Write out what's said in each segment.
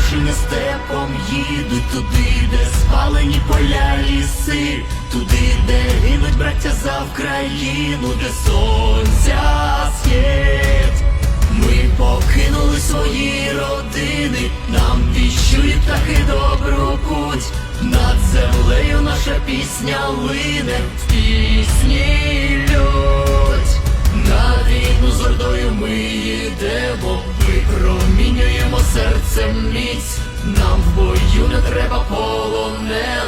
машини степом їдуть туди, де спалені поля ліси, туди, де гинуть браття за Вкраїну, де сонця схід. Ми покинули свої родини, нам віщують птахи добру путь. Над землею наша пісня лине, в пісні випромінюємо серцем міць. Нам в бою не треба полонених,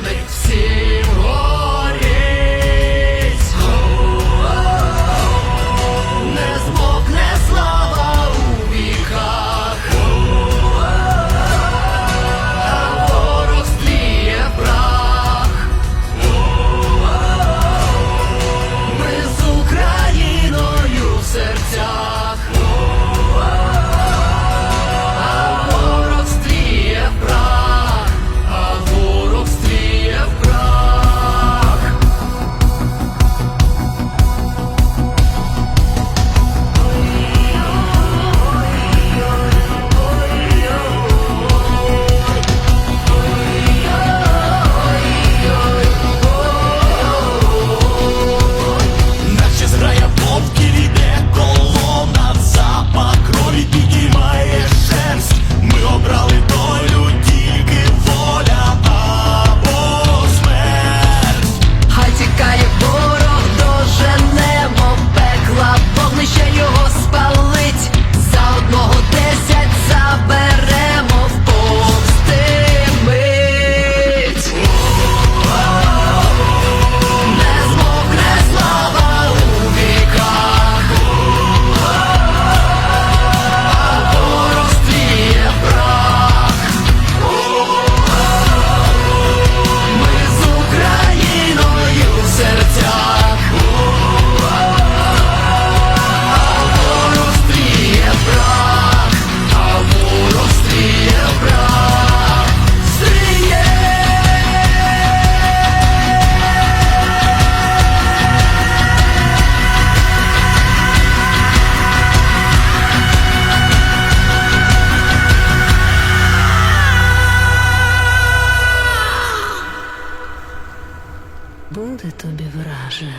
буде тобі враже,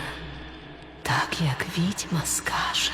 так як відьма скаже.